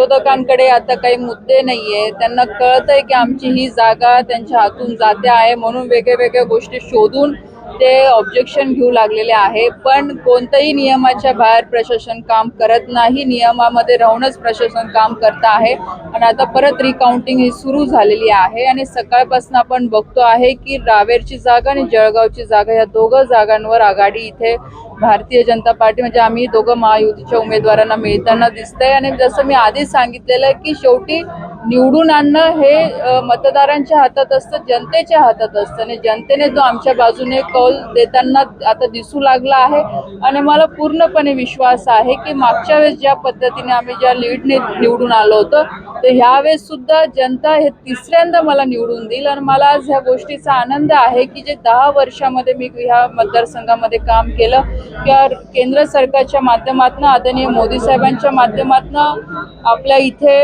विरोधकांकडे आता काही मुद्दे नाहीये. त्यांना कळतंय की आमची ही जागा त्यांच्या हातून जाते आहे म्हणून वेगळ्या वेगळ्या गोष्टी शोधून ते ऑब्जेक्शन घेऊ लागलेले आहे पण कोणत्याही नियमाच्या बाहेर प्रशासन काम करत नाही. नियमामध्ये राहूनच प्रशासन काम करत आहे. आणि आता परत रिकाउंटिंग ही सुरू झालेली आहे. आणि सकाळपासून आपण बघतो आहे की रावेरची जागा आणि जळगावची जागा या दोघं जागांवर आघाडी इथे भारतीय जनता पार्टी म्हणजे आम्ही दोघं महायुतीच्या उमेदवारांना मिळताना दिसतंय. आणि जसं मी आधीच सांगितलेलं आहे की शेवटी निवडून आणणं हे मतदारांच्या हातात असतं जनतेच्या हातात असतं. आणि जनतेने जो आमच्या बाजूने कौल देताना आता दिसू लागला आहे. आणि मला पूर्णपणे विश्वास आहे की मागच्या वेळेस ज्या पद्धतीने आम्ही ज्या लीडने निवडून आलो होतो तर ह्यावेळेस सुद्धा जनता हे तिसऱ्यांदा मला निवडून देईल. आणि मला आज ह्या गोष्टीचा आनंद आहे की जे दहा वर्षामध्ये मी ह्या मतदारसंघामध्ये काम केलं किंवा केंद्र सरकारच्या माध्यमातून आदरणीय मोदी साहेबांच्या माध्यमातून आपल्या इथे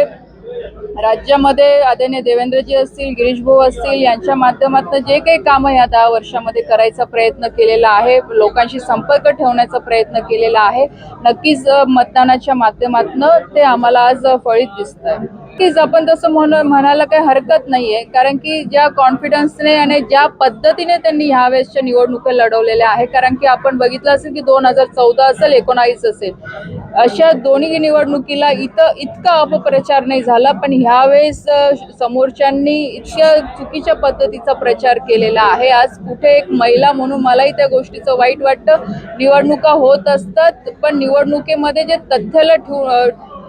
राज्यामध्ये आदरणीय देवेंद्रजी असतील गिरीश भाऊ असतील यांच्या माध्यमातून जे काही कामं या दहा वर्षामध्ये करायचा प्रयत्न केलेला आहे लोकांशी संपर्क ठेवण्याचा प्रयत्न केलेला आहे नक्कीच मतदानाच्या माध्यमातून ते आम्हाला आज फळीत दिसत आहे नक्कीच आपण तसं म्हण म्हणायला काही हरकत नाहीये. कारण की ज्या कॉन्फिडन्सने आणि ज्या पद्धतीने त्यांनी ह्या वेळेसच्या निवडणुका लढवलेल्या आहे कारण की आपण बघितलं असेल की दोन हजार चौदा असेल एकोणावीस असेल. अशा दोन्ही निवडणुकीला इथं इतका अपप्रचार नाही झाला पण ह्यावेळेस समोरच्यांनी इतक्या चुकीच्या पद्धतीचा प्रचार केलेला आहे. आज कुठे एक महिला म्हणून मलाही त्या गोष्टीचं वाईट वाटतं. निवडणुका होत असतात पण निवडणुकीमध्ये जे तथ्याला ठेवून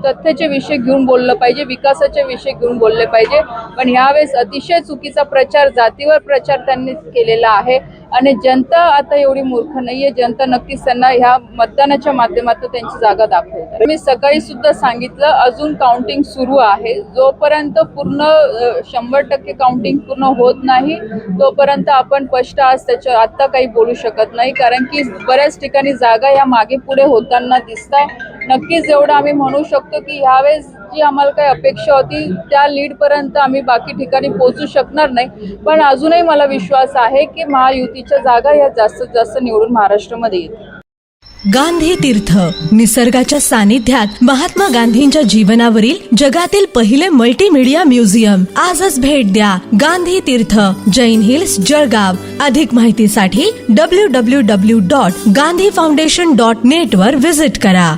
तथ्याचे विषय घेऊन बोललं पाहिजे विकासाचे विषय घेऊन बोलले पाहिजे. पण ह्यावेळेस अतिशय चुकीचा प्रचार जातीवर प्रचार त्यांनी केलेला आहे. आणि जनता आता एवढी मूर्ख नाहीये. जनता नक्कीच त्यांना ह्या मतदानाच्या माध्यमातून त्यांची जागा दाखवते. मी सकाळी सुद्धा सांगितलं अजून काउंटिंग सुरू आहे. जोपर्यंत पूर्ण शंभर टक्के काउंटिंग पूर्ण होत नाही तोपर्यंत आपण स्पष्ट आज त्याच्या आत्ता काही बोलू शकत नाही. कारण की बऱ्याच ठिकाणी जागा या मागे पुढे होताना दिसत. आहे नक्कीच एवढं आम्ही म्हणू शकतो की ह्यावेळेस जी आम्हाला काही अपेक्षा होती त्या लीडपर्यंत आम्ही बाकी ठिकाणी पोहोचू शकणार नाही. पण अजूनही मला विश्वास आहे की महायुतीच्या जागा ह्या जास्तीत जास्त निवडून महाराष्ट्रामध्ये येतील. गांधी तीर्थ निसर्गाच्या सानिध्यात महात्मा गांधींच्या जीवनावरील जगातील पहिले मल्टीमीडिया म्युझियम आजच भेट द्या गांधी तीर्थ जैन हिल्स जळगाव. अधिक माहितीसाठी W W W dot Gandhi foundation dot net वर विजिट करा.